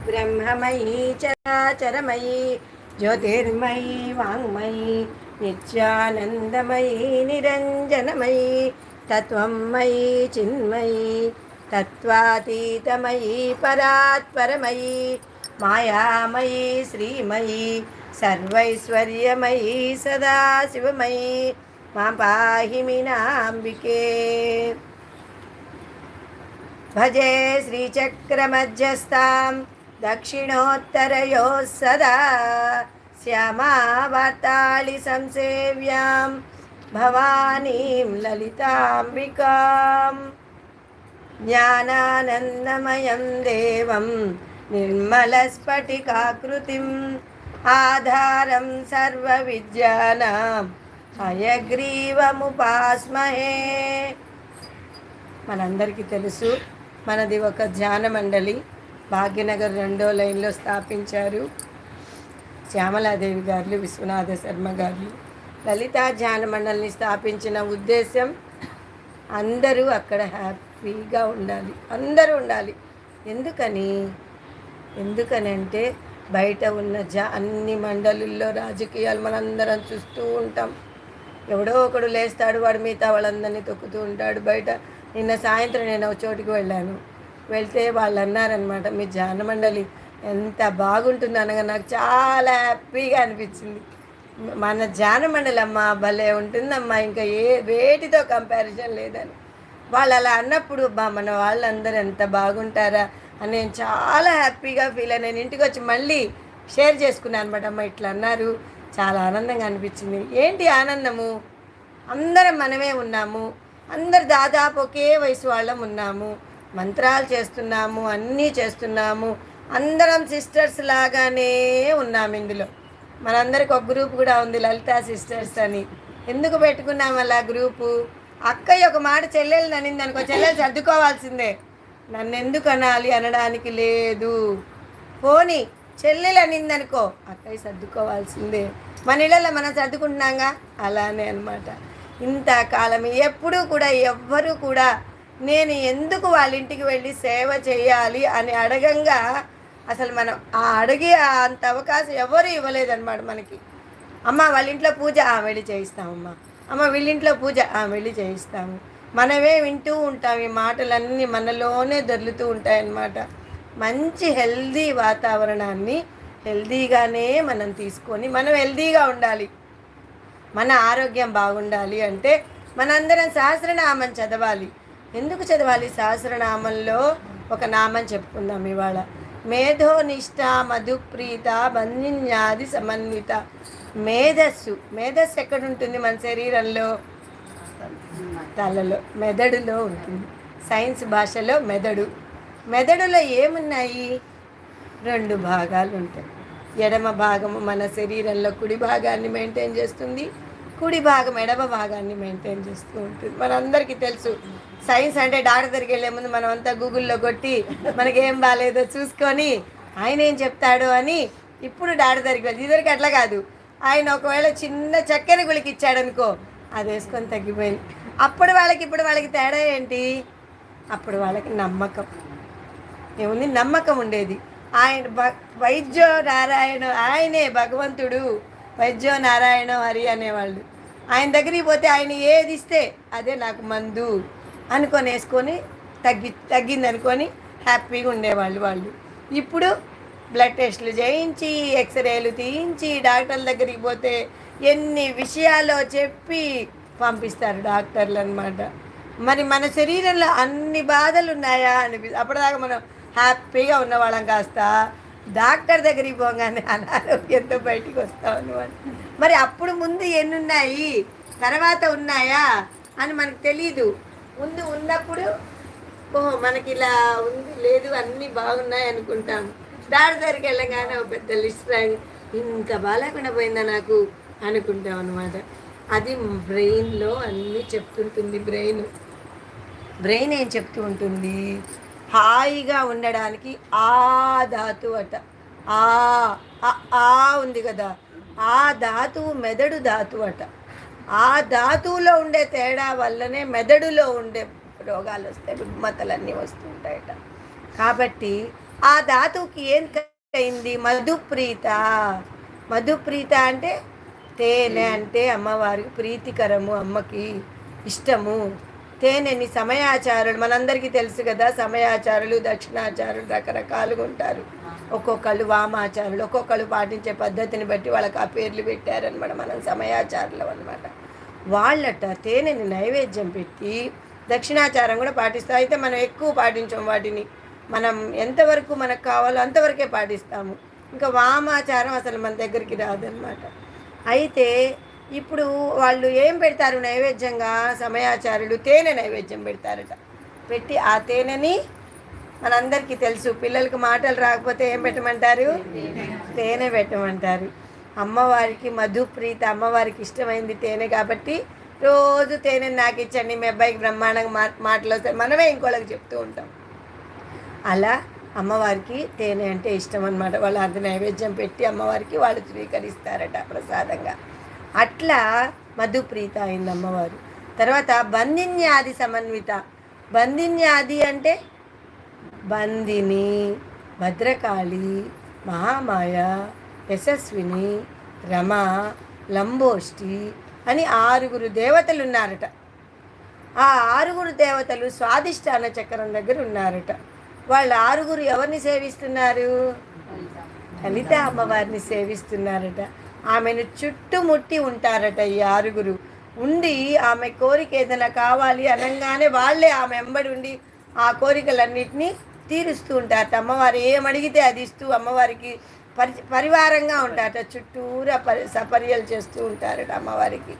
బ్రహ్మమయీ చరాచరమయీ జ్యోతిర్మయీ వాङ्మయీ నిత్యానందమయీ నిరంజనమయీ తత్వమయీ చిన్మయీ తత్వాతీతమయీ పరాత్పరమయీ మాయామయీ శ్రీమయీ సర్వైశ్వర్యమయీ సదాశివమయీ మా పాహి మీనాంబికే భజే శ్రీచక్రమధ్యస్థాం దక్షిణోత్తరయోः సదా శ్యామావార్తాళి సంసేవ్యాం భవానీం లలితాంబికాం జ్ఞానానందమయం దేవం నిర్మలస్ఫటికాకృతిం ఆధారం సర్వవిద్యానాం హయగ్రీవముపాస్మహే మనందరికీ తెలుసు మనది ఒక ధ్యాన మండలి భాగ్యనగర్ రెండో లైన్లో స్థాపించారు శ్యామలాదేవి గారు విశ్వనాథ శర్మ గారు లలితా ధ్యాన మండలిని స్థాపించిన ఉద్దేశం అందరూ అక్కడ హ్యాపీగా ఉండాలి. అందరూ ఉండాలి. ఎందుకని? ఎందుకని అంటే బయట ఉన్న జా అన్ని మండలుల్లో రాజకీయాలు మనందరం చూస్తూ ఉంటాం. ఎవడో ఒకడు లేస్తాడు వాడు మిగతా వాళ్ళందరినీ తొక్కుతూ ఉంటాడు. బయట నిన్న సాయంత్రం నేను ఒక చోటుకి వెళ్ళాను. వెళ్తే వాళ్ళు అన్నారనమాట మీ జానమండలి ఎంత బాగుంటుంది అనగా నాకు చాలా హ్యాపీగా అనిపించింది. మన జానమండలి అమ్మ భలే ఉంటుందమ్మా ఇంకా ఏ వేటితో కంపారిజన్ లేదని. వాళ్ళు అలా అన్నప్పుడు బా మన వాళ్ళందరూ ఎంత బాగుంటారా అని నేను చాలా హ్యాపీగా ఫీల్ అయ్యాను. నేను ఇంటికి వచ్చి మళ్ళీ షేర్ చేసుకున్నాను అనమాట అమ్మ ఇట్లా అన్నారు చాలా ఆనందంగా అనిపించింది. ఏంటి ఆనందము? అందరం మనమే ఉన్నాము అందరు దాదాపు ఒకే వయసు వాళ్ళం ఉన్నాము మంత్రాలు చేస్తున్నాము అన్నీ చేస్తున్నాము. అందరం సిస్టర్స్ లాగానే ఉన్నాము ఇందులో. మనందరికి ఒక గ్రూప్ కూడా ఉంది లలిత సిస్టర్స్ అని. ఎందుకు పెట్టుకున్నాం అలా గ్రూపు అక్కయ్య ఒక మాట చెల్లెలు అనింది అనుకో చెల్లెలు సర్దుకోవాల్సిందే. నన్ను ఎందుకు అనాలి అనడానికి లేదు. పోనీ చెల్లెలు అనింది అనుకో అక్కయ్య సర్దుకోవాల్సిందే. మన ఇళ్ళల్లో మనం సర్దుకుంటున్నాగా? అలానే అనమాట ఇంత కాలం ఎప్పుడూ కూడా ఎవ్వరూ కూడా నేను ఎందుకు వాళ్ళ ఇంటికి వెళ్ళి సేవ చేయాలి అని అడగంగా అసలు మనం ఆ అడిగి అంత అవకాశం ఎవరు ఇవ్వలేదన్నమాట మనకి. అమ్మ వాళ్ళ ఇంట్లో పూజ ఆ వెళ్ళి చేయిస్తామమ్మా. అమ్మ వీళ్ళింట్లో పూజ ఆ వెళ్ళి చేయిస్తాము. మనమే వింటూ ఉంటాం ఈ మాటలన్నీ మనలోనే దొర్లుతూ ఉంటాయన్నమాట. మంచి హెల్దీ వాతావరణాన్ని హెల్దీగానే మనం తీసుకొని మనం హెల్దీగా ఉండాలి. మన ఆరోగ్యం బాగుండాలి అంటే మనందరం సహస్రనామం చదవాలి. ఎందుకు చదవాలి సహస్రనామంలో? ఒక నామం చెప్పుకుందాం ఇవాళ. మేధోనిష్ట మధుప్రీత బంధిన్యాది సమన్విత. మేధస్సు. మేధస్సు ఎక్కడ ఉంటుంది మన శరీరంలో? తలలో. మెదడులో ఉంటుంది. సైన్స్ భాషలో మెదడు. మెదడులో ఏమున్నాయి? రెండు భాగాలు ఉంటాయి. ఎడమ భాగము మన శరీరంలో కుడి భాగాన్ని మెయింటైన్ చేస్తుంది. కుడి భాగం ఎడమ భాగాన్ని మెయింటైన్ చేస్తూ ఉంటుంది. మనందరికీ తెలుసు సైన్స్ అంటే డాక్టర్ దగ్గరికి వెళ్ళే ముందు మనం అంతా గూగుల్లో కొట్టి మనకేం బాగాలేదో చూసుకొని ఆయన ఏం చెప్తాడు అని ఇప్పుడు డాక్టర్ దగ్గరికి వెళ్ళి ఇదివరకు అట్లా కాదు. ఆయన ఒకవేళ చిన్న చక్కెర గుళికి ఇచ్చాడనుకో అది వేసుకొని తగ్గిపోయింది. అప్పుడు వాళ్ళకి ఇప్పుడు వాళ్ళకి తేడా ఏంటి? అప్పుడు వాళ్ళకి నమ్మకం. ఏముంది? నమ్మకం ఉండేది. ఆయన భ వైద్యో నారాయణ ఆయనే భగవంతుడు. వైద్యో నారాయణ హరి అనేవాళ్ళు. ఆయన దగ్గరికి పోతే ఆయన ఏది ఇస్తే అదే నాకు మందు అనుకొని వేసుకొని తగ్గి తగ్గింది అనుకొని హ్యాపీగా ఉండేవాళ్ళు వాళ్ళు. ఇప్పుడు బ్లడ్ టెస్టులు చేయించి ఎక్స్రేలు తీయించి డాక్టర్ల దగ్గరికి పోతే ఎన్ని విషయాలు చెప్పి పంపిస్తారు డాక్టర్లు అనమాట మరి మన శరీరంలో అన్ని బాధలు ఉన్నాయా అనిపి అప్పటిదాకా మనం హ్యాపీగా ఉన్నవాళ్ళం కాస్త. డాక్టర్ దగ్గరికి పోగానే అనారోగ్యంతో బయటికి వస్తాం అనమాట మరి అప్పుడు ముందు ఎన్ని ఉన్నాయి తర్వాత ఉన్నాయా? అని మనకు తెలీదు. ముందు ఉన్నప్పుడు ఓహో మనకి ఇలా ఉంది లేదు అన్నీ బాగున్నాయి అనుకుంటాం. దాని దగ్గరికి వెళ్ళగానే ఒక పెద్ద లిస్ట్ రాయి ఇంత బాగాలేకుండా పోయిందా నాకు? అనుకుంటాం అనమాట అది బ్రెయిన్లో అన్నీ చెప్తుంటుంది బ్రెయిన్. బ్రెయిన్ ఏం చెప్తూ ఉంటుంది? హాయిగా ఉండడానికి ఆ ధాతు అట. ఆ ఆ- ఆ ఉంది కదా. ఆ ధాతువు మెదడు ధాతువు అట. ఆ ధాతువులో ఉండే తేడా వల్లనే మెదడులో ఉండే రోగాలు వస్తాయి రుగ్మతలన్నీ వస్తుంటాయట. కాబట్టి ఆ ధాతువుకి ఏం అయింది మధుప్రీత. మధుప్రీత అంటే తేనె అంటే అమ్మవారికి ప్రీతికరము అమ్మకి ఇష్టము. తేనెని సమయాచారులు? మనందరికీ తెలుసు కదా సమయాచారులు దక్షిణాచారులు రకరకాలుగా ఉంటారు. ఒక్కొక్కళ్ళు వామాచారులు ఒక్కొక్కళ్ళు పాటించే పద్ధతిని బట్టి వాళ్ళకి ఆ పేర్లు పెట్టారనమాట మనం సమయాచారులు అనమాట వాళ్ళట తేనెని నైవేద్యం పెట్టి దక్షిణాచారం కూడా పాటిస్తాం. అయితే మనం ఎక్కువ పాటించాం వాటిని. మనం ఎంతవరకు మనకు కావాలో అంతవరకే పాటిస్తాము. ఇంకా వామాచారం అసలు మన దగ్గరికి రాదనమాట అయితే ఇప్పుడు వాళ్ళు ఏం పెడతారు? నైవేద్యంగా సమయాచారులు తేనె నైవేద్యం పెడతారట. పెట్టి ఆ తేనెని మనందరికీ తెలుసు. పిల్లలకు మాటలు రాకపోతే ఏం పెట్టమంటారు? తేనె పెట్టమంటారు. అమ్మవారికి మధుప్రీత అమ్మవారికి ఇష్టమైంది తేనె కాబట్టి రోజు తేనె నాకు ఇచ్చండి మీ అబ్బాయికి బ్రహ్మాండంగా మా మాటలు వస్తాయి. మనమే ఇంకోళ్ళకి చెప్తూ ఉంటాం. అలా అమ్మవారికి తేనె అంటే ఇష్టం అనమాట వాళ్ళు అంత నైవేద్యం పెట్టి అమ్మవారికి వాళ్ళు స్వీకరిస్తారట ప్రసాదంగా. అట్లా మధుప్రీత అయింది అమ్మవారు. తర్వాత బంధిన్యాది సమన్విత. బంధిన్యాది అంటే బందిని భద్రకాళి మహామాయ యశస్విని రమ లంబోష్టి అని ఆరుగురు దేవతలు ఉన్నారట. ఆ ఆరుగురు దేవతలు స్వాదిష్టాన చక్రం దగ్గర ఉన్నారట. వాళ్ళ ఆరుగురు ఎవరిని సేవిస్తున్నారు? లలిత అమ్మవారిని సేవిస్తున్నారట. ఆమెను చుట్టుముట్టి ఉంటారట ఈ ఆరుగురు. ఉండి ఆమె కోరిక ఏదైనా కావాలి అనగానే వాళ్ళే ఆమె వెంబడి ఉండి ఆ కోరికలన్నింటినీ తీరుస్తూ ఉంటారట. అమ్మవారు ఏమడిగితే అది ఇస్తూ అమ్మవారికి పరి పరివారంగా ఉంటారట. చుట్టూరా పరి సపర్యలు చేస్తూ ఉంటారట అమ్మవారికి.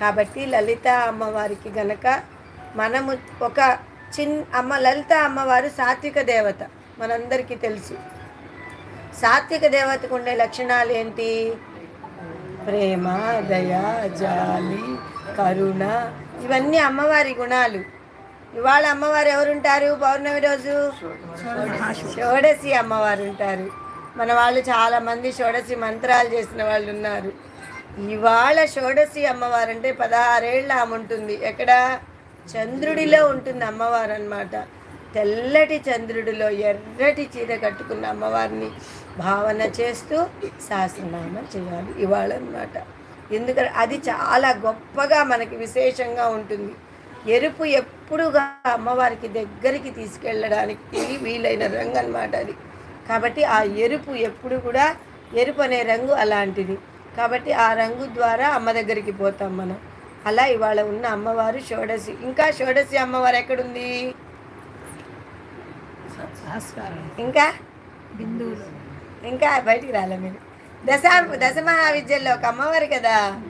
కాబట్టి లలిత అమ్మవారికి గనక మనము ఒక చిన్ అమ్మ లలిత అమ్మవారు సాత్విక దేవత. మనందరికీ తెలుసు. సాత్విక దేవతకు ఉండే లక్షణాలు ఏంటి? ప్రేమ దయ జాలి కరుణ ఇవన్నీ అమ్మవారి గుణాలు. ఇవాళ అమ్మవారు ఎవరుంటారు? పౌర్ణమి రోజు? షోడసి అమ్మవారు ఉంటారు. మన వాళ్ళు చాలామంది షోడసి మంత్రాలు చేసిన వాళ్ళు ఉన్నారు. ఇవాళ షోడసి అమ్మవారు అంటే పదహారేళ్ళ ఆమె ఉంటుంది ఎక్కడ? చంద్రుడిలో ఉంటుంది అమ్మవారు అన్నమాట. తెల్లటి చంద్రుడిలో ఎర్రటి చీర కట్టుకున్న అమ్మవారిని భావన చేస్తూ సహస్రనామం చేయాలి. ఇవాళ అనమాట ఎందుకంటే అది చాలా గొప్పగా మనకి విశేషంగా ఉంటుంది. ఎరుపు ఎప్పుడుగా అమ్మవారికి దగ్గరికి తీసుకెళ్ళడానికి వీలైన రంగు అనమాట అది. కాబట్టి ఆ ఎరుపు ఎప్పుడు కూడా ఎరుపు అనే రంగు అలాంటిది. కాబట్టి ఆ రంగు ద్వారా అమ్మ దగ్గరికి పోతాం మనం. అలా ఇవాళ ఉన్న అమ్మవారు షోడసి ఇంకా షోడసి అమ్మవారు ఎక్కడుంది? ఇంకా? బిందువులు. ఇంకా బయటికి రాలే మీరు. దశ దశ మహావిద్యల్లో ఒక అమ్మవారు కదా?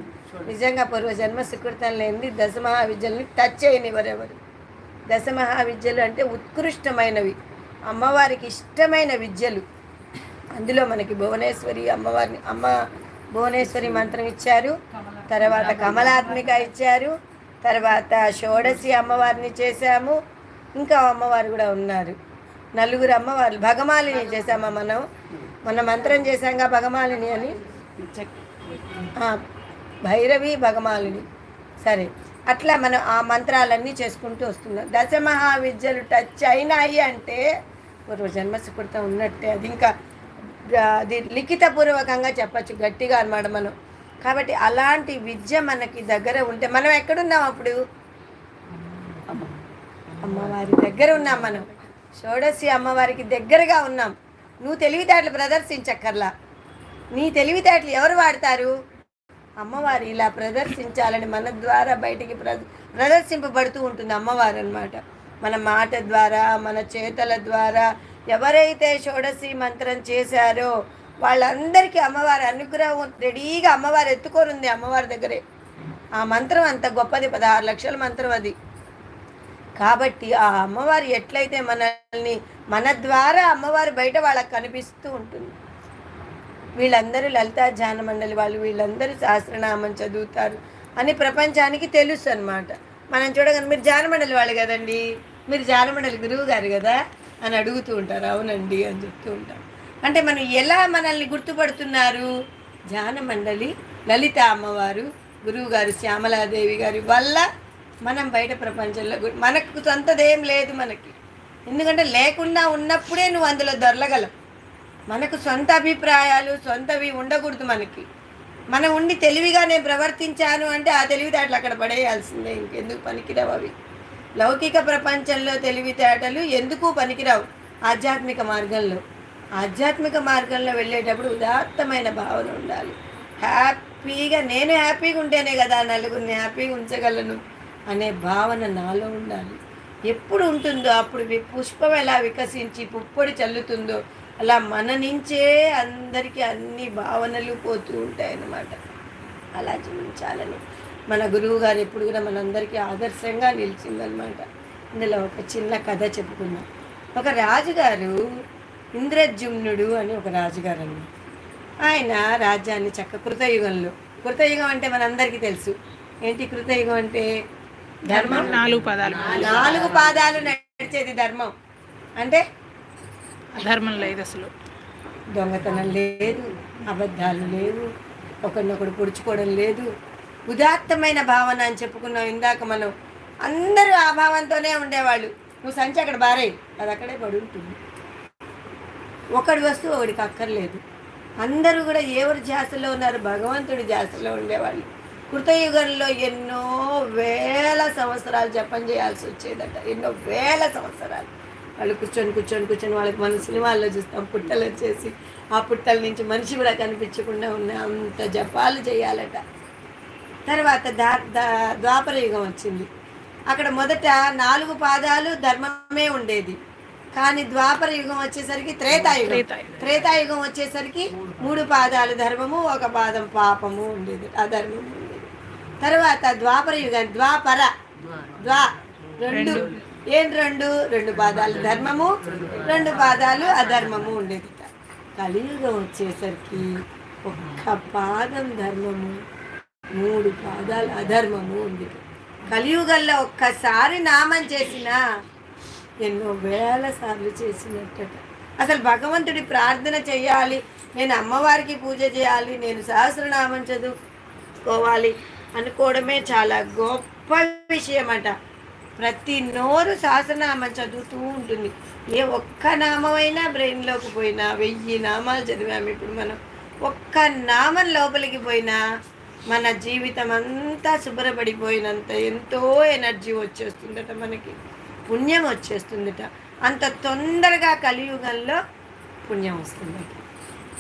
నిజంగా పూర్వ జన్మ సుకృతం లేనిది దశ మహావిద్యల్ని టచ్ చేయని ఎవరెవరు దశ మహావిద్యలు అంటే ఉత్కృష్టమైనవి. అమ్మవారికి ఇష్టమైన విద్యలు. అందులో మనకి భువనేశ్వరి అమ్మవారిని అమ్మ భువనేశ్వరి మంత్రం ఇచ్చారు. తర్వాత కమలాత్మిక ఇచ్చారు. తర్వాత షోడసి అమ్మవారిని చేశాము. ఇంకా అమ్మవారు కూడా ఉన్నారు. నలుగురు అమ్మవారు భగమాలిని చేశామా మనం? మన మంత్రం చేశాంగా భగమాలిని అని? భైరవి భగమాలిని. సరే అట్లా మనం ఆ మంత్రాలన్నీ చేసుకుంటూ వస్తున్నాం. దశ మహావిద్యలు టచ్ అయినాయి అంటే పూర్వ జన్మ సుకృతం ఉన్నట్టే. అది ఇంకా అది లిఖితపూర్వకంగా చెప్పచ్చు గట్టిగా అనమాట మనం. కాబట్టి అలాంటి విద్య మనకి దగ్గర ఉంటే మనం ఎక్కడున్నాం అప్పుడు? అమ్మవారి దగ్గర ఉన్నాం మనం. షోడశి అమ్మవారికి దగ్గరగా ఉన్నాం. నువ్వు తెలివితేటలు ప్రదర్శించక్కర్లా. నీ తెలివితేటలు ఎవరు వాడతారు? అమ్మవారు ఇలా ప్రదర్శించాలని మన ద్వారా బయటికి ప్ర ప్రదర్శింపబడుతూ ఉంటుంది అమ్మవారు అన్నమాట. మన మాట ద్వారా మన చేతల ద్వారా ఎవరైతే షోడశి మంత్రం చేశారో వాళ్ళందరికీ అమ్మవారి అనుగ్రహం రెడీగా అమ్మవారు ఎత్తుకోరుంది అమ్మవారి దగ్గరే. ఆ మంత్రం అంత గొప్పది పదహారు లక్షల మంత్రం అది. కాబట్టి ఆ అమ్మవారు ఎట్లయితే మనల్ని మన ద్వారా అమ్మవారు బయట వాళ్ళకి కనిపిస్తూ ఉంటుంది. వీళ్ళందరూ లలితా ధ్యాన మండలి వాళ్ళు వీళ్ళందరూ సహస్రనామం చదువుతారు అని ప్రపంచానికి తెలుసు అనమాట మనం చూడగానే మీరు ధ్యాన మండలి వాళ్ళు కదండి మీరు ధ్యాన మండలి గురువు గారు కదా అని అడుగుతూ ఉంటారు. అవునండి అని చెప్తూ ఉంటాం అంటే మనం ఎలా మనల్ని గుర్తుపడుతున్నారు? ధ్యాన మండలి లలిత అమ్మవారు గురువు గారు శ్యామలాదేవి గారి వల్ల మనం బయట ప్రపంచంలో మనకు సొంతదేం లేదు మనకి. ఎందుకంటే లేకుండా ఉన్నప్పుడే నువ్వు అందులో దొరలగలవు. మనకు సొంత అభిప్రాయాలు సొంతవి ఉండకూడదు మనకి. మనం ఉండి తెలివిగా నేను ప్రవర్తించాను అంటే ఆ తెలివితేటలు అక్కడ పడేయాల్సిందే. ఇంకెందుకు పనికిరావు అవి. లౌకిక ప్రపంచంలో తెలివితేటలు ఎందుకు పనికిరావు? ఆధ్యాత్మిక మార్గంలో. ఆధ్యాత్మిక మార్గంలో వెళ్ళేటప్పుడు ఉదాత్తమైన భావన ఉండాలి. హ్యాపీగా నేను హ్యాపీగా ఉంటేనే కదా నలుగురిని హ్యాపీగా ఉంచగలను. అనే భావన నాలో ఉండాలి. ఎప్పుడు ఉంటుందో అప్పుడు వి- పుష్పం ఎలా వికసించి పుప్పొడి చల్లుతుందో అలా మన నుంచే అందరికీ అన్ని భావనలు పోతూ ఉంటాయన్నమాట. అలా జీవించాలని. మన గురువు గారు ఎప్పుడు కూడా మనందరికీ ఆదర్శంగా నిలిచిందనమాట ఇందులో ఒక చిన్న కథ చెప్పుకుందాం. ఒక రాజుగారు ఇంద్రజుమ్నుడు అని ఒక రాజుగారు అన్నమాట ఆయన రాజ్యాన్ని చక్క కృతయుగంలో కృతయుగం అంటే మనందరికీ తెలుసు. ఏంటి కృతయుగం అంటే? ధర్మం నాలుగు పదాలు. నాలుగు పాదాలు నడిచేది ధర్మం. అంటే? ధర్మం లేదు అసలు. దొంగతనం లేదు అబద్ధాలు లేవు ఒకరినొకడు పొడుచుకోవడం లేదు. ఉదాత్తమైన భావన అని చెప్పుకున్నాం ఇందాక మనం. అందరూ ఆ భావంతోనే ఉండేవాళ్ళు. నువ్వు సంచి అక్కడ బారేయి. అది అక్కడే పడి ఉంటుంది. ఒకడి వస్తువు ఒకడికి అక్కర్లేదు. అందరూ కూడా ఎవరి ధ్యాసలో ఉన్నారు? భగవంతుడి ధ్యాసలో ఉండేవాళ్ళు. కృతయుగంలో ఎన్నో వేల సంవత్సరాలు జపం చేయాల్సి వచ్చేదట. ఎన్నో వేల సంవత్సరాలు. వాళ్ళు కూర్చొని కూర్చొని కూర్చొని వాళ్ళకి మనం సినిమాల్లో చూస్తాం. పుట్టలు వచ్చేసి ఆ పుట్టల నుంచి మనిషి కూడా కనిపించకుండా ఉన్న అంత జపాలు చేయాలట. తర్వాత దా దా- ద్వాపర యుగం వచ్చింది. అక్కడ మొదట నాలుగు పాదాలు ధర్మమే ఉండేది. కానీ ద్వాపర యుగం వచ్చేసరికి త్రేతాయుగం. త్రేతాయుగం. వచ్చేసరికి మూడు పాదాలు ధర్మము ఒక పాదం పాపము ఉండేది. అధర్మము తర్వాత ద్వాపర యుగం ద్వాపర. ద్వా రెండు. ఏం రెండు? రెండు పాదాలు ధర్మము రెండు పాదాలు అధర్మము ఉండేది. కలియుగం వచ్చేసరికి ఒక్క పాదం ధర్మము మూడు పాదాలు అధర్మము ఉంది కలియుగంలో ఒక్కసారి నామం చేసినా ఎన్నో వేల సార్లు చేసినట్టట. అసలు భగవంతుడి ప్రార్థన చేయాలి నేను అమ్మవారికి పూజ చేయాలి నేను సహస్రనామం చదువుకోవాలి అనుకోవడమే చాలా గొప్ప విషయం అట ప్రతి నోరు సహస్రనామం చదువుతూ ఉంటుంది. ఏ ఒక్క నామమైనా బ్రెయిన్లోకి పోయినా వెయ్యి నామాలు చదివాము ఇప్పుడు మనం. ఒక్క నామం లోపలికి పోయినా మన జీవితం అంతా శుభ్రపడిపోయినంత ఎంతో ఎనర్జీ వచ్చేస్తుందట మనకి. పుణ్యం వచ్చేస్తుందట. అంత తొందరగా కలియుగంలో పుణ్యం వస్తుందట.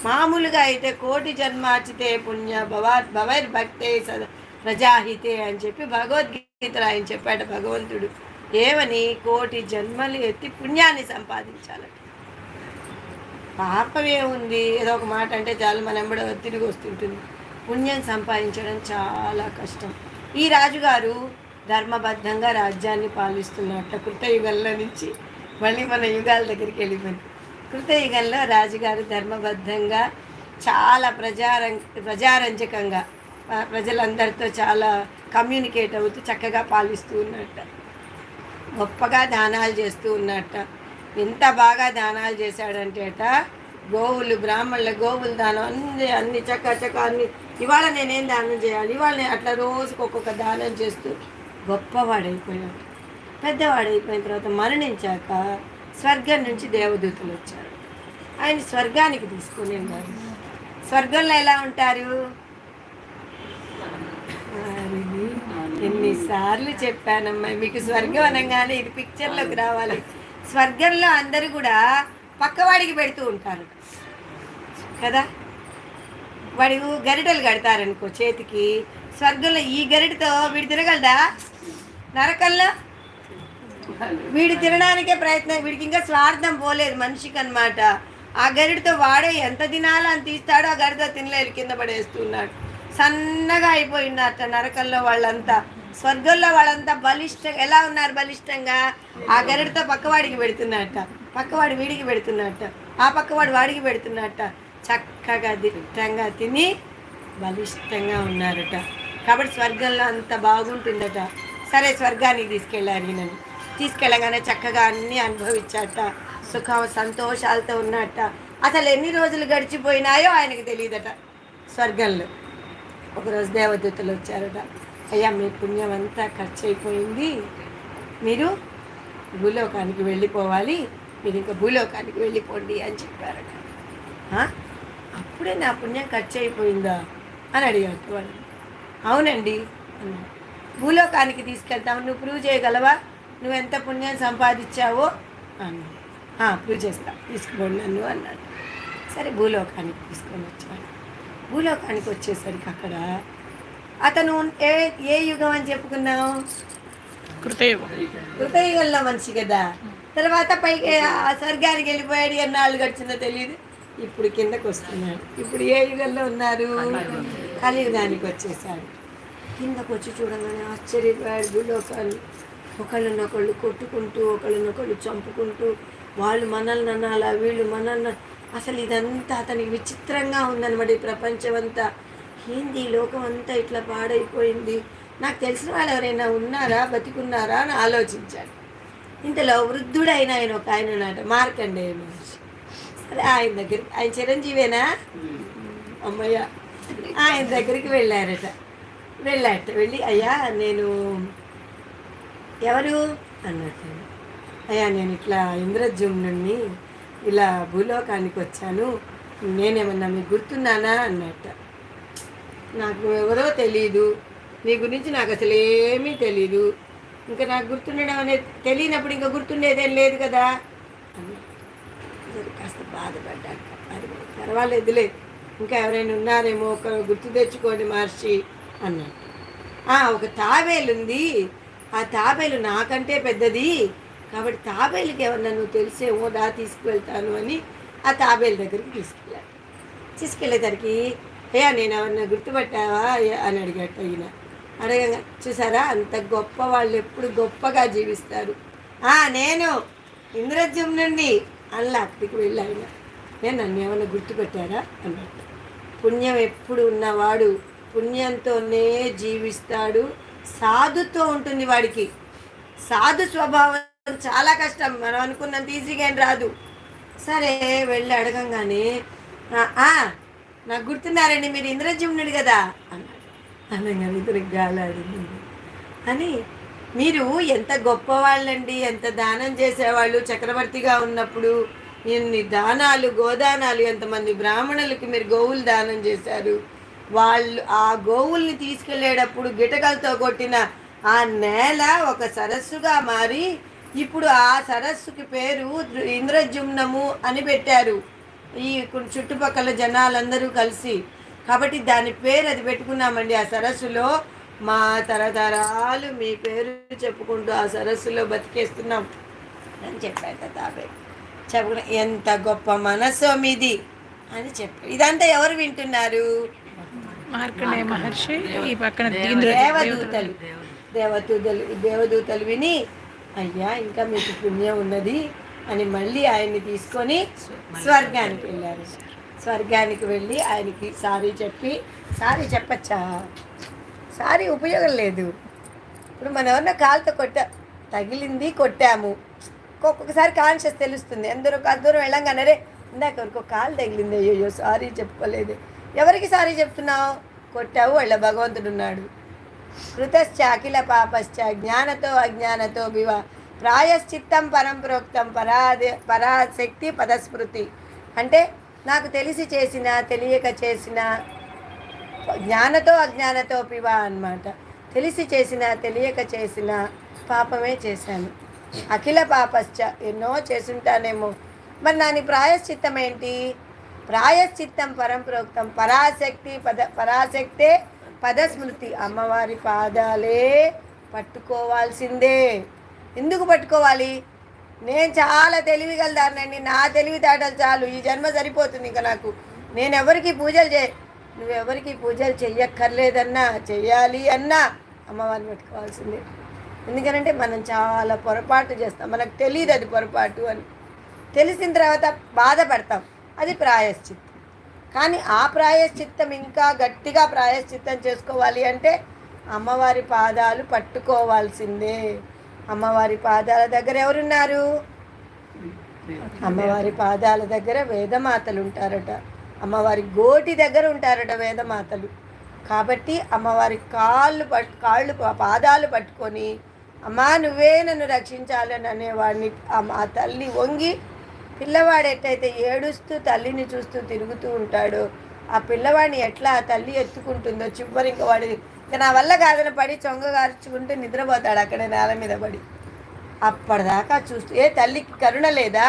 మామూలుగా అయితే కోటి జన్మార్చితే పుణ్య భవా భవైర్భక్తే సద ప్రజాహితే అని చెప్పి భగవద్గీతలో ఆయన చెప్పాడు భగవంతుడు. ఏమని? కోటి జన్మలు ఎత్తి పుణ్యాన్ని సంపాదించాలట. పాపం ఏముంది? ఏదో ఒక మాట అంటే చాలు మనం ఎంబడ తిరిగి వస్తుంటుంది. పుణ్యం సంపాదించడం చాలా కష్టం. ఈ రాజుగారు ధర్మబద్ధంగా రాజ్యాన్ని పాలిస్తున్నట్ట కృతయుగంలో నుంచి. మళ్ళీ మన యుగాల దగ్గరికి వెళ్ళిపోయింది. కృతయుగంలో రాజుగారు ధర్మబద్ధంగా చాలా ప్రజారం ప్రజారంజకంగా ప్రజలందరితో చాలా కమ్యూనికేట్ అవుతూ చక్కగా పాలిస్తూ ఉన్నట్ట. గొప్పగా దానాలు చేస్తూ ఉన్నట్ట. ఎంత బాగా దానాలు చేశాడంటే అట గోవులు బ్రాహ్మణుల గోవులు దానం అన్ని అన్ని చక్క చక్క అన్ని. ఇవాళ నేనేం దానం చేయాలి? ఇవాళ నేను అట్లా రోజుకు ఒక్కొక్క దానం చేస్తూ గొప్పవాడైపోయాడు. పెద్దవాడైపోయిన తర్వాత మరణించాక స్వర్గం నుంచి దేవదూతలు వచ్చారు. ఆయన స్వర్గానికి తీసుకుని స్వర్గంలో ఎలా ఉంటారు? ఎన్నిసార్లు చెప్పానమ్మా. మీకు స్వర్గం అనగానే ఇది పిక్చర్లోకి రావాలి. స్వర్గంలో అందరూ కూడా పక్కవాడికి పెడుతూ ఉంటారు. కదా? వాడు గరిటలు కడతారనుకో చేతికి. స్వర్గంలో ఈ గరిటతో వీడు తినగలదా నరకంలో? వీడు తినడానికే ప్రయత్నం వీడికి ఇంకా స్వార్థం పోలేదు మనిషికి అనమాట ఆ గరిటతో వాడే ఎంత తినాలో అని తీస్తాడో ఆ గరిటతో తినలేదు కింద పడేస్తున్నాడు. సన్నగా అయిపోయిందట నరకల్లో వాళ్ళంతా. స్వర్గంలో వాళ్ళంతా బలిష్టంగా ఎలా ఉన్నారు బలిష్టంగా? ఆ గరిటతో పక్కవాడికి పెడుతున్నట్ట పక్కవాడు వీడికి పెడుతున్నట్ట ఆ పక్కవాడు వాడికి పెడుతున్నట్ట చక్కగా దిట్టంగా తిని బలిష్టంగా ఉన్నారట. కాబట్టి స్వర్గంలో అంత బాగుంటుందట. సరే స్వర్గానికి తీసుకెళ్ళారు నన్ను తీసుకెళ్ళగానే చక్కగా అన్నీ అనుభవించాట సుఖం సంతోషాలతో ఉన్నట్ట అసలు ఎన్ని రోజులు గడిచిపోయినాయో ఆయనకు తెలియదట స్వర్గంలో. ఒకరోజు దేవదూతలు వచ్చారట అయ్యా మీ పుణ్యం అంతా ఖర్చు అయిపోయింది మీరు భూలోకానికి వెళ్ళిపోవాలి. మీరు ఇంకా భూలోకానికి వెళ్ళిపోండి అని చెప్పారట. అప్పుడే నా పుణ్యం ఖర్చు అయిపోయిందా అని అడిగాడు వాళ్ళు. అవునండి అన్నాడు భూలోకానికి తీసుకెళ్తాము నువ్వు ప్రూవ్ చేయగలవా? నువ్వు ఎంత పుణ్యం సంపాదించావో? అన్నాడు ప్రూవ్ చేస్తా తీసుకుపోండి నన్ను అన్నాడు సరే భూలోకానికి తీసుకొని వచ్చాడు భూలోకానికి వచ్చేసరికి అక్కడ అతను ఏ ఏ యుగం అని చెప్పుకున్నావు? కృతయుగం. కృతయుగంలో మనిషి కదా. తర్వాత పైకి ఆ స్వర్గానికి వెళ్ళిపోయాడు ఎన్నాళ్ళు గడిచిందో తెలియదు ఇప్పుడు కిందకు వస్తున్నాడు. ఇప్పుడు ఏ యుగంలో ఉన్నారు? కలియుగానికి వచ్చేసాడు. కిందకు వచ్చి చూడగానే ఆశ్చర్యపోయాడు భూలోకాలు. ఒకళ్ళనొకళ్ళు కొట్టుకుంటూ ఒకళ్ళనొకళ్ళు చంపుకుంటూ వాళ్ళు మనల్ని అనాలా వీళ్ళు మనల్ని అసలు ఇదంతా అతనికి విచిత్రంగా ఉందన్నమాట ఈ ప్రపంచం అంతా ఏంది లోకం అంతా ఇట్లా పాడైపోయింది? నాకు తెలిసిన వాళ్ళు ఎవరైనా ఉన్నారా? బతికున్నారా? అని ఆలోచించాడు. ఇంతలో వృద్ధుడైన ఆయన ఒక ఆయన ఉన్నాడు మార్కండేయ మహర్షి. సరే ఆయన దగ్గరికి ఆయన చిరంజీవేనా? అమ్మయ్య. ఆయన దగ్గరికి వెళ్ళారట. వెళ్ళాట వెళ్ళి అయ్యా నేను ఎవరు? అన్నట్టు. అయ్యా నేను ఇట్లా ఇంద్రజుమ్నుణ్ణి ఇలా భూలోకానికి వచ్చాను. నేనేమన్నా మీకు గుర్తున్నానా? అన్నట్ట. నాకు ఎవరో తెలీదు. నీ గురించి నాకు అసలు ఏమీ తెలీదు. ఇంకా నాకు గుర్తుండడం అనేది తెలియనప్పుడు ఇంకా గుర్తుండేదేం లేదు కదా. కాస్త బాధపడ్డాక అది పర్వాలేదులే. ఇంకా ఎవరైనా ఉన్నారేమో ఒక గుర్తు తెచ్చుకోండి మహర్షి అన్నాడు ఒక తాబేలు ఉంది ఆ తాబేలు నాకంటే పెద్దది. కాబట్టి తాబేలుకి ఎవరన్నా నువ్వు తెలిసేమో దా తీసుకువెళ్తాను అని ఆ తాబేలు దగ్గరికి తీసుకెళ్ళాడు. తీసుకెళ్ళేసరికి అయ్యా నేను ఎవరన్నా గుర్తుపట్టావా? అని అడిగాట ఈయన. అడగంగా చూసారా అంత గొప్ప వాళ్ళు ఎప్పుడు గొప్పగా జీవిస్తారు. "ఆ, నేను నుండి అలా అక్కడికి వెళ్ళాయన నేను నన్ను ఏమైనా గుర్తుపెట్టారా? అన్నట్టు పుణ్యం ఎప్పుడు ఉన్నవాడు పుణ్యంతోనే జీవిస్తాడు సాధుతో ఉంటుంది వాడికి. సాధు స్వభావం చాలా కష్టం. మనం అనుకున్నంత ఈజీగా ఏం రాదు. సరే వెళ్ళి అడగంగానే "ఆ, నాకు గుర్తున్నారండి మీరు ఇంద్రజిమ్నుడు కదా అన్నాడు. అనగానే గాలాడింది. అని మీరు ఎంత గొప్పవాళ్ళండి ఎంత దానం చేసేవాళ్ళు చక్రవర్తిగా ఉన్నప్పుడు ఎన్ని దానాలు గోదానాలు ఎంతమంది బ్రాహ్మణులకి మీరు గోవులు దానం చేశారు. వాళ్ళు ఆ గోవుల్ని తీసుకెళ్ళేటప్పుడు గిటకలతో కొట్టిన ఆ నేల ఒక సరస్సుగా మారి ఇప్పుడు ఆ సరస్సుకి పేరు ఇంద్రజుమ్నము అని పెట్టారు. ఈ చుట్టుపక్కల జనాలందరూ కలిసి. కాబట్టి దాని పేరు అది పెట్టుకున్నామండి ఆ సరస్సులో. మా తరతరాలు మీ పేరు చెప్పుకుంటూ ఆ సరస్సులో బతికేస్తున్నాం అని చెప్పాడు తాబే చెప్పుకున్న ఎంత గొప్ప మనస్సు మీది అని చెప్పాడు ఇదంతా ఎవరు వింటున్నారు? మార్కండేయ మహర్షి ఈ పక్కన దేవదూతలు. దేవదూతలు. దేవదూతలు విని అయ్యా ఇంకా మీకు పుణ్యం ఉన్నది అని మళ్ళీ ఆయన్ని తీసుకొని స్వర్గానికి వెళ్ళారు. స్వర్గానికి వెళ్ళి ఆయనకి సారీ చెప్పి సారీ చెప్పచ్చా? సారీ ఉపయోగం లేదు. ఇప్పుడు మనం ఎవరన్నా కాలుతో కొట్టా తగిలింది కొట్టాము. ఒక్కొక్కసారి కాన్షియస్ తెలుస్తుంది. ఎందరో ఒక దూరం వెళ్ళంగానే రే ఇందాక ఎవరికో కాలు తగిలింది. అయ్యో సారీ చెప్పుకోలేదు. ఎవరికి సారీ చెప్తున్నావు? కొట్టావు వాళ్ళ భగవంతుడు ఉన్నాడు. కృతశ్చ అఖిల పాపశ్చ జ్ఞానతో అజ్ఞానతో వివ ప్రాయశ్చిత్తం పరం ప్రోక్తం పరాది పరాశక్తి పదస్మృతి అంటే నాకు తెలిసి చేసిన తెలియక చేసిన జ్ఞానతో అజ్ఞానతో పివ అన్నమాట. తెలిసి చేసిన తెలియక చేసిన పాపమే చేశాను. అఖిల పాపశ్చ ఎన్నో చేసుంటానేమో మరి దాని ప్రాయశ్చిత్తం ఏంటి ప్రాయశ్చిత్తం పరంప్రోక్తం పరాశక్తి పద పరాశక్తే పదస్మృతి అమ్మవారి పాదాలే పట్టుకోవాల్సిందే. ఎందుకు పట్టుకోవాలి? నేను చాలా తెలివిగలదానండి నా తెలివితేటలు చాలు. ఈ జన్మ సరిపోతుంది ఇంకా నాకు. నేను ఎవరికి పూజలు చే నువ్వెవరికి పూజలు చెయ్యక్కర్లేదన్నా. చెయ్యాలి అన్నా. అమ్మవారిని పెట్టుకోవాల్సిందే. ఎందుకంటే మనం చాలా పొరపాటు చేస్తాం. మనకు తెలియదు అది పొరపాటు అని. తెలిసిన తర్వాత బాధపడతాం. అది ప్రాయశ్చిత్తం. కానీ ఆ ప్రాయశ్చిత్తం ఇంకా గట్టిగా ప్రాయశ్చిత్తం చేసుకోవాలి అంటే అమ్మవారి పాదాలు పట్టుకోవాల్సిందే. అమ్మవారి పాదాల దగ్గర ఎవరున్నారు? అమ్మవారి పాదాల దగ్గర వేదమాతలు ఉంటారట. అమ్మవారి గోటి దగ్గర ఉంటారట వేదమాతలు. కాబట్టి అమ్మవారి కాళ్ళు పట్ కాళ్ళు పాదాలు పట్టుకొని అమ్మా నువ్వే నన్ను రక్షించాలని అనేవాడిని ఆ మా తల్లి వంగి పిల్లవాడు ఎట్టయితే ఏడుస్తూ తల్లిని చూస్తూ తిరుగుతూ ఉంటాడో. ఆ పిల్లవాడిని ఎట్లా తల్లి ఎత్తుకుంటుందో చివరి ఇంకా వాడి ఇంకా నా వల్ల కాదని పడి చొంగ గార్చుకుంటూ నిద్రపోతాడు అక్కడ నేల మీద పడి. అప్పటిదాకా చూస్తూ ఏ తల్లికి కరుణ లేదా?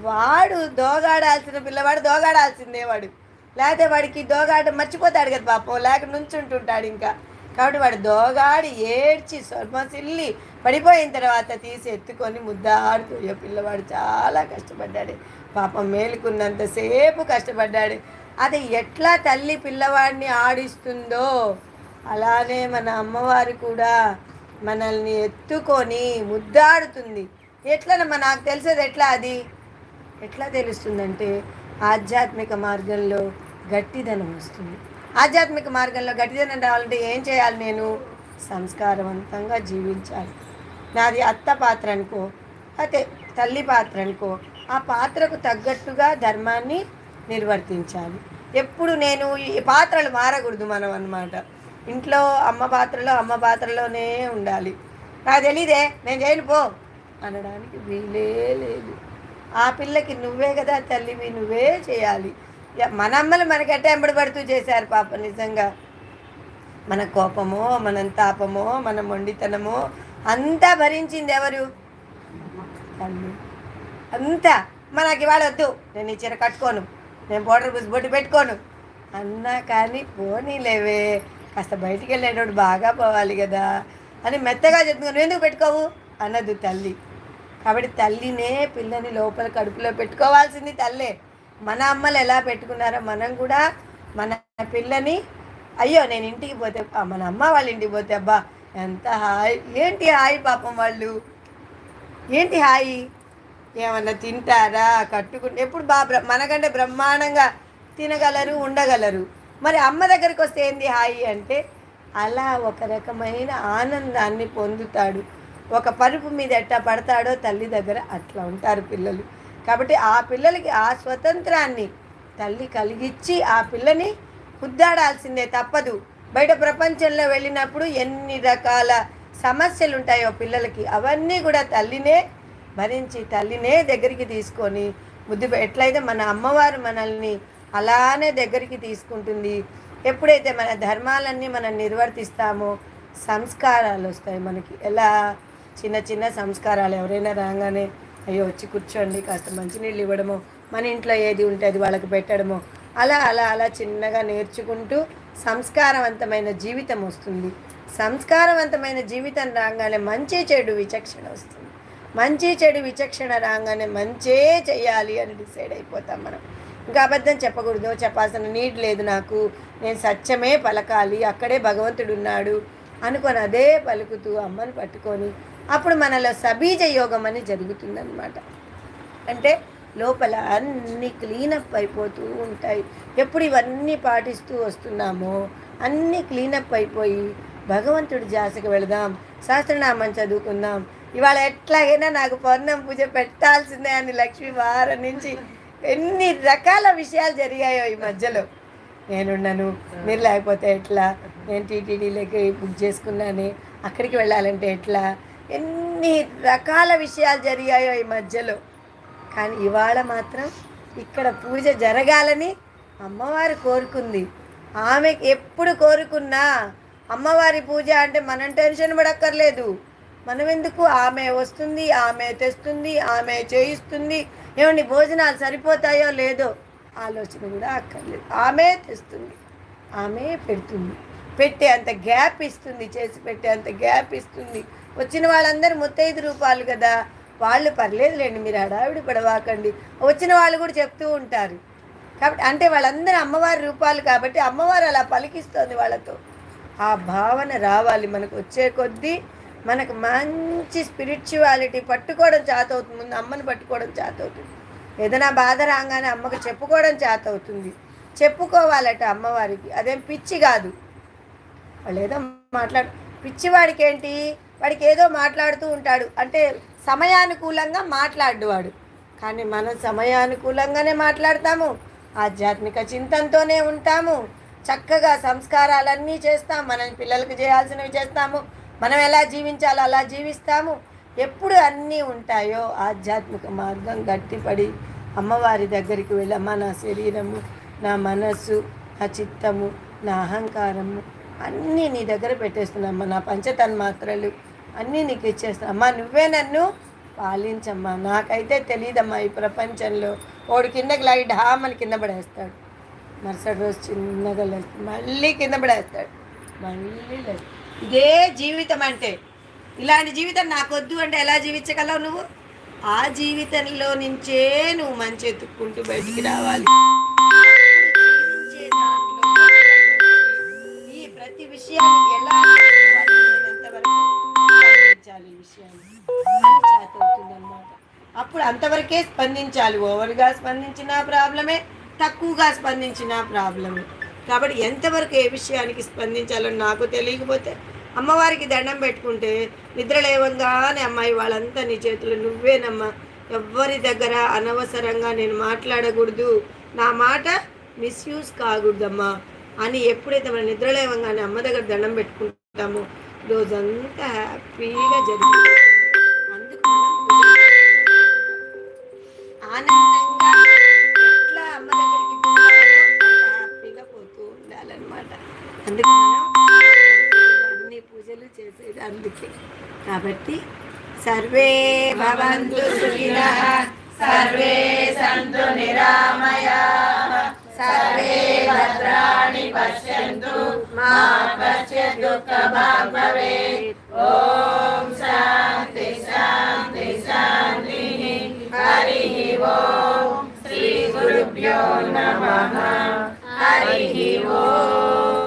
వాడు దోగాడాల్సిన పిల్లవాడు దోగాడాల్సిందే వాడు. లేకపోతే వాడికి దోగాడ మర్చిపోతాడు కదా పాపం లేక నుంచుంటుంటాడు ఇంకా. కాబట్టి వాడు దోగాడి ఏడ్చి సొల్మసిల్లి పడిపోయిన తర్వాత తీసి ఎత్తుకొని ముద్దాడుతూ అయ్యో పిల్లవాడు చాలా కష్టపడ్డాడు పాపం మేలుకున్నంతసేపు కష్టపడ్డాడు. అది ఎట్లా తల్లి పిల్లవాడిని ఆడిస్తుందో అలానే మన అమ్మవారు కూడా మనల్ని ఎత్తుకొని ముద్దాడుతుంది. ఎట్లా నాకు తెలిసేది ఎట్లా అది? ఎట్లా తెలుస్తుందంటే ఆధ్యాత్మిక మార్గంలో గట్టిదనం వస్తుంది. ఆధ్యాత్మిక మార్గంలో గట్టిదనం రావాలంటే ఏం చేయాలి నేను? సంస్కారవంతంగా జీవించాలి. నాది అత్త పాత్ర అనుకో అయితే తల్లి పాత్ర అనుకో ఆ పాత్రకు తగ్గట్టుగా ధర్మాన్ని నిర్వర్తించాలి. ఎప్పుడు నేను ఈ పాత్రలు మారకూడదు మనం అన్నమాట. ఇంట్లో అమ్మ పాత్రలో అమ్మ పాత్రలోనే ఉండాలి. నాకు తెలీదే నేను చేయను పో అనడానికి వీలే లేదు. ఆ పిల్లకి నువ్వే కదా తల్లివి నువ్వే చేయాలి. మన అమ్మలు మనకట్ట ఎట్ట ఎంబడి పడుతూ చేశారు పాప నిజంగా. మన కోపమో మన తాపమో మన మొండితనమో అంతా భరించింది ఎవరు? తల్లి అంతా. మనకి వాడొద్దు నేను ఈ చీర కట్టుకోను. నేను పౌడర్ పూసి బొట్టు పెట్టుకోను. అన్నా కానీ పోనీలేవే. కాస్త బయటికి వెళ్ళేటోడు బాగా పోవాలి కదా అని మెత్తగా చెప్తున్నాను "నువ్వు ఎందుకు పెట్టుకోవు? అన్నది తల్లి. కాబట్టి తల్లినే పిల్లని లోపల కడుపులో పెట్టుకోవాల్సింది తల్లే. మన అమ్మలు ఎలా పెట్టుకున్నారో మనం కూడా మన పిల్లని అయ్యో నేను ఇంటికి పోతే మన అమ్మ వాళ్ళ ఇంటికి పోతే అబ్బా ఎంత హాయి. ఏంటి హాయి పాపం వాళ్ళు? ఏంటి హాయి? ఏమన్నా తింటారా? కట్టుకుంటే ఎప్పుడు బా మనకంటే బ్రహ్మాండంగా తినగలరు ఉండగలరు. మరి అమ్మ దగ్గరికి వస్తే ఏంది హాయి అంటే అలా ఒక రకమైన ఆనందాన్ని పొందుతాడు. ఒక పరుపు మీద ఎట్టా పడతాడో తల్లి దగ్గర అట్లా ఉంటారు పిల్లలు. కాబట్టి ఆ పిల్లలకి ఆ స్వతంత్రాన్ని తల్లి కలిగించి ఆ పిల్లని ముద్దాడాల్సిందే తప్పదు. బయట ప్రపంచంలో వెళ్ళినప్పుడు ఎన్ని రకాల సమస్యలు ఉంటాయో పిల్లలకి అవన్నీ కూడా తల్లినే భరించి తల్లినే దగ్గరికి తీసుకొని ముద్దు ఎట్లయితే మన అమ్మవారు మనల్ని అలానే దగ్గరికి తీసుకుంటుంది ఎప్పుడైతే మన ధర్మాలన్నీ మనం నిర్వర్తిస్తామో సంస్కారాలు వస్తాయి మనకి. ఎలా? చిన్న చిన్న సంస్కారాలు ఎవరైనా రాగానే అయ్యో వచ్చి కూర్చోండి కాస్త మంచినీళ్ళు ఇవ్వడము మన ఇంట్లో ఏది ఉంటే అది వాళ్ళకి పెట్టడము. అలా అలా అలా చిన్నగా నేర్చుకుంటూ సంస్కారవంతమైన జీవితం వస్తుంది. సంస్కారవంతమైన జీవితం రాగానే మంచి చెడు విచక్షణ వస్తుంది. మంచి చెడు విచక్షణ రాగానే మంచే చేయాలి అని డిసైడ్ అయిపోతాం మనం. ఇంకా అబద్ధం చెప్పకూడదు చెప్పాల్సిన నీడ్ లేదు నాకు. నేను సత్యమే పలకాలి అక్కడే భగవంతుడు ఉన్నాడు అనుకొని అదే పలుకుతూ అమ్మను పట్టుకొని అప్పుడు మనలో సబీజ యోగం అని జరుగుతుందన్నమాట. అంటే లోపల అన్ని క్లీనప్ అయిపోతూ ఉంటాయి. ఎప్పుడు ఇవన్నీ పాటిస్తూ వస్తున్నామో అన్నీ క్లీనప్ అయిపోయి భగవంతుడి జాసకి వెళదాం సహస్రనామం చదువుకుందాం. ఇవాళ ఎట్లాగైనా నాకు పౌర్ణం పూజ పెట్టాల్సిందే అని లక్ష్మి వారం నుంచి ఎన్ని రకాల విషయాలు జరిగాయో ఈ మధ్యలో. నేనున్నాను మీరు లేకపోతే ఎట్లా? నేను టీటీడీలోకి బుక్ చేసుకున్నాను అక్కడికి వెళ్ళాలంటే ఎట్లా? ఎన్ని రకాల విషయాలు జరిగాయో ఈ మధ్యలో. కానీ ఇవాళ మాత్రం ఇక్కడ పూజ జరగాలని అమ్మవారు కోరుకుంది. ఆమె ఎప్పుడు కోరుకున్నా అమ్మవారి పూజ అంటే మనం టెన్షన్ పడక్కర్లేదు. మనం ఎందుకు? ఆమె వస్తుంది ఆమె తెస్తుంది ఆమె చేయిస్తుంది. ఏమండి భోజనాలు సరిపోతాయో లేదో ఆలోచన కూడా అక్కర్లేదు. ఆమె తెస్తుంది ఆమె పెడుతుంది. పెట్టే అంత గ్యాప్ ఇస్తుంది చేసి పెట్టే అంత గ్యాప్ ఇస్తుంది. వచ్చిన వాళ్ళందరూ ముత్తైదు రూపాయలు కదా. వాళ్ళు పర్లేదులేండి మీరు హడావిడి పడవాకండి. వచ్చిన వాళ్ళు కూడా చెప్తూ ఉంటారు. కాబట్టి అంటే వాళ్ళందరూ అమ్మవారి రూపాలు కాబట్టి అమ్మవారు అలా పలికిస్తోంది వాళ్ళతో. ఆ భావన రావాలి మనకు వచ్చే కొద్దీ. మనకు మంచి స్పిరిచువాలిటీ పట్టుకోవడం చేతవుతుంది. ముందు అమ్మని పట్టుకోవడం చేతవుతుంది. ఏదైనా బాధ రాగానే అమ్మకు చెప్పుకోవడం చేతవుతుంది. చెప్పుకోవాలట అమ్మవారికి. అదేం పిచ్చి కాదు. వాళ్ళు ఏదో మాట్లాడు పిచ్చివాడికి ఏంటి వాడికి ఏదో మాట్లాడుతూ ఉంటాడు. అంటే సమయానుకూలంగా మాట్లాడేవాడు. కానీ మనం సమయానుకూలంగానే మాట్లాడతాము. ఆధ్యాత్మిక చింతనతోనే ఉంటాము. చక్కగా సంస్కారాలన్నీ చేస్తాం. మన పిల్లలకు చేయాల్సినవి చేస్తాము. మనం ఎలా జీవించాలో అలా జీవిస్తాము. ఎప్పుడు అన్నీ ఉంటాయో ఆధ్యాత్మిక మార్గం గట్టిపడి అమ్మవారి దగ్గరికి వెళ్ళి నా శరీరము నా మనస్సు నా చిత్తము నా అహంకారము అన్నీ నీ దగ్గర పెట్టేస్తున్నామ్మా నా పంచతన్మాత్రలు అన్నీ నీకు ఇచ్చేస్తా అమ్మా నువ్వే నన్ను పాలించమ్మా. నాకైతే తెలియదమ్మా ఈ ప్రపంచంలో. ఓడి కిందకి లాగి ఢామని కింద పడేస్తాడు. మరుసటి రోజు చిన్నగా లేస్తాడు. మళ్ళీ కింద పడేస్తాడు. మళ్ళీ లేస్తాడు. ఇదే జీవితం అంటే. ఇలాంటి జీవితం నాకు వద్దు అంటే ఎలా జీవించగలవు నువ్వు? ఆ జీవితంలో నుంచే నువ్వు మంచి ఎత్తుక్కుంటూ బయటికి రావాలి. స్పందించాలి ఈ విషయాన్ని. అప్పుడు అంతవరకే స్పందించాలి. ఓవర్గా స్పందించిన ప్రాబ్లమే తక్కువగా స్పందించిన ప్రాబ్లమే. కాబట్టి ఎంతవరకు ఏ విషయానికి స్పందించాలో నాకు తెలియకపోతే అమ్మవారికి దండం పెట్టుకుంటే నిద్ర లేవంగానే అమ్మాయి వాళ్ళంతా నీ చేతులు నువ్వేనమ్మా. ఎవ్వరి దగ్గర అనవసరంగా నేను మాట్లాడకూడదు. నా మాట మిస్యూజ్ కాకూడదమ్మా. అని ఎప్పుడైతే మనం నిద్ర లేవంగానే అమ్మ దగ్గర దండం పెట్టుకుంటామో రోజంతా హ్యాపీగా జరుగుతుంది అందుకు ఆనందంగా ఎట్లా అమ్మ దగ్గరికి పోవాలో అంత హ్యాపీగా పోతూ ఉండాలన్నమాట. అందుకు అన్ని పూజలు చేసేది అందుకే కాబట్టి సర్వే భవంతు సుఖినః సర్వే సంతు నిరామయా. సర్వే భద్రాణి పశ్యంతు మా పశ్యత్ దుఃఖభాగ్ భవేత్. ఓం శాంతి శాంతి శాంతి హరి. ఓం శ్రీ గురుభ్యో నమః. హరి. ఓం